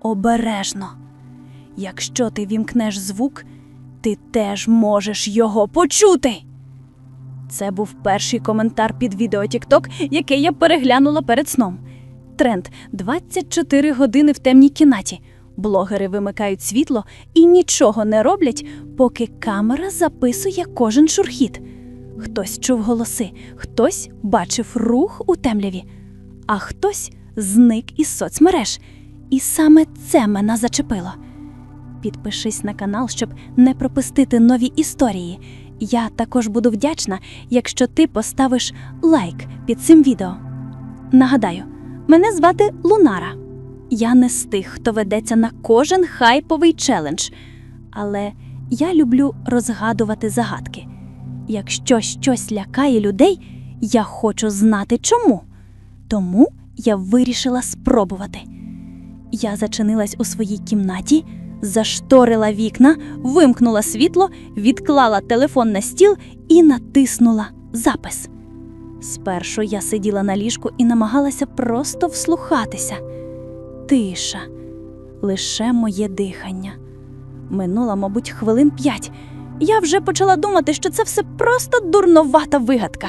обережно. Якщо ти вімкнеш звук, ти теж можеш його почути. Це був перший коментар під відео TikTok, яке я переглянула перед сном. Тренд 24 години в темній кімнаті. Блогери вимикають світло і нічого не роблять, поки камера записує кожен шурхіт. Хтось чув голоси, хтось бачив рух у темряві, а хтось зник із соцмереж. І саме це мене зачепило. Підпишись на канал, щоб не пропустити нові історії. Я також буду вдячна, якщо ти поставиш лайк під цим відео. Нагадаю, мене звати Лунара. Я не з тих, хто ведеться на кожен хайповий челендж, але я люблю розгадувати загадки. Якщо щось лякає людей, я хочу знати чому. Тому я вирішила спробувати. Я зачинилась у своїй кімнаті, зашторила вікна, вимкнула світло, відклала телефон на стіл і натиснула запис. Спершу я сиділа на ліжку і намагалася просто вслухатися. Тиша, лише моє дихання. Минуло, мабуть, хвилин п'ять. Я вже почала думати, що це все просто дурновата вигадка.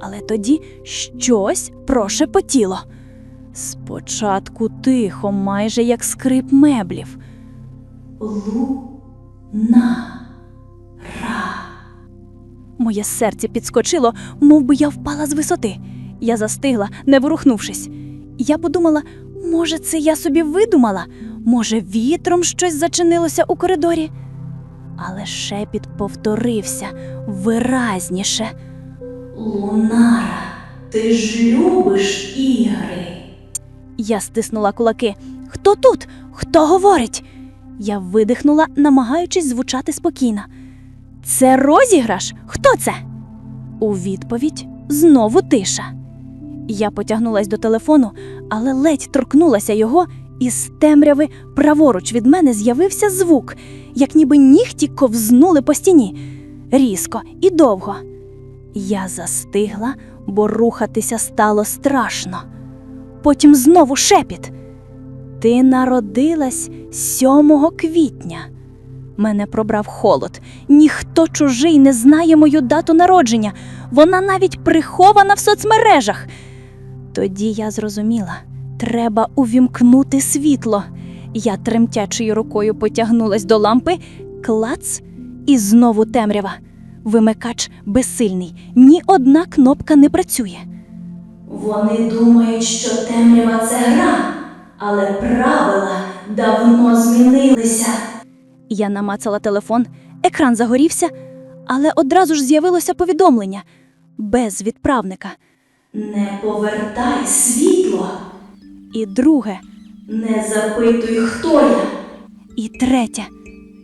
Але тоді щось прошепотіло. Спочатку тихо, майже як скрип меблів. Лу-на-ра. Моє серце підскочило, мов би я впала з висоти. Я застигла, не ворухнувшись. Я подумала, може, це я собі видумала, може, вітром щось зачинилося у коридорі. Але шепіт повторився виразніше. Лунара, ти ж любиш ігри. Я стиснула кулаки. Хто тут? Хто говорить? Я видихнула, намагаючись звучати спокійно. Це розіграш? Хто це? У відповідь знову тиша. Я потягнулась до телефону, але ледь торкнулася його, і з темряви праворуч від мене з'явився звук, як ніби нігті ковзнули по стіні. Різко і довго. Я застигла, бо рухатися стало страшно. Потім знову шепіт. Ти народилась 7 квітня. Мене пробрав холод. Ніхто чужий не знає мою дату народження. Вона навіть прихована в соцмережах. Тоді я зрозуміла, треба увімкнути світло. Я тремтячою рукою потягнулась до лампи, клац, і знову темрява. Вимикач безсильний, ні одна кнопка не працює. Вони думають, що темрява це гра, але правила давно змінилися. Я намацала телефон, екран загорівся, але одразу ж з'явилося повідомлення без відправника. Не повертай світло, І друге, не запитуй, хто я. і третє.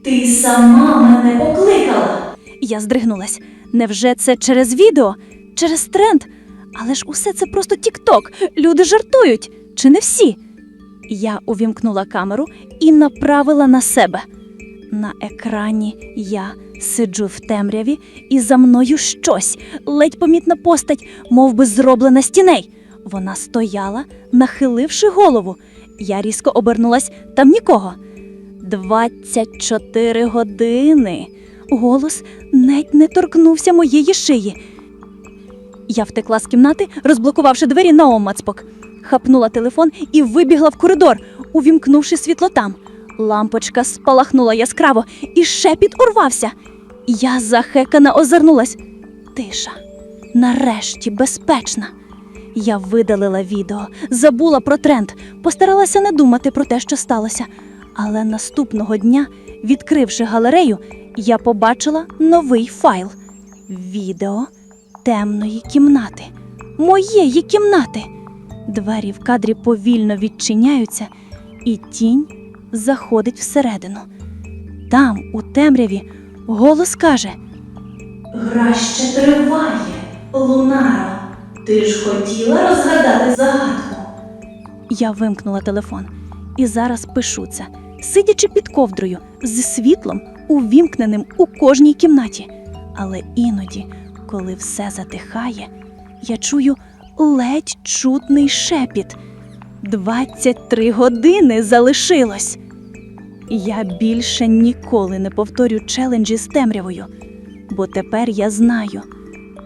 Ти сама мене покликала. Я здригнулась. Невже це через відео, через тренд? Але ж усе це просто тік-ток. Люди жартують, чи не всі? Я увімкнула камеру і направила на себе. На екрані я сиджу в темряві, і за мною щось, ледь помітна постать, мов би зроблена з тіней. Вона стояла, нахиливши голову. Я різко обернулась, там нікого. 24 години. Голос ледь не торкнувся моєї шиї. Я втекла з кімнати, розблокувавши двері на омацпок. Хапнула телефон і вибігла в коридор, увімкнувши світло там. Лампочка спалахнула яскраво, і шепіт урвався. Я захекана озирнулась. Тиша. Нарешті безпечна. Я видалила відео, забула про тренд, постаралася не думати про те, що сталося. Але наступного дня, відкривши галерею, я побачила новий файл відео темної кімнати, моєї кімнати. Двері в кадрі повільно відчиняються, і тінь заходить всередину. Там, у темряві, голос каже: Гра ще триває, Лунаро. Ти ж хотіла розгадати загадку. Я вимкнула телефон і зараз пишу це, сидячи під ковдрою з світлом, увімкненим у кожній кімнаті. Але іноді, коли все затихає, я чую ледь чутний шепіт. 23 години залишилось. Я більше ніколи не повторю челенджі з темрявою, бо тепер я знаю,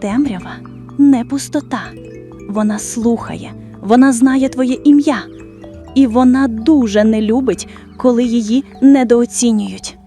темрява не пустота. Вона слухає, вона знає твоє ім'я, і вона дуже не любить, коли її недооцінюють.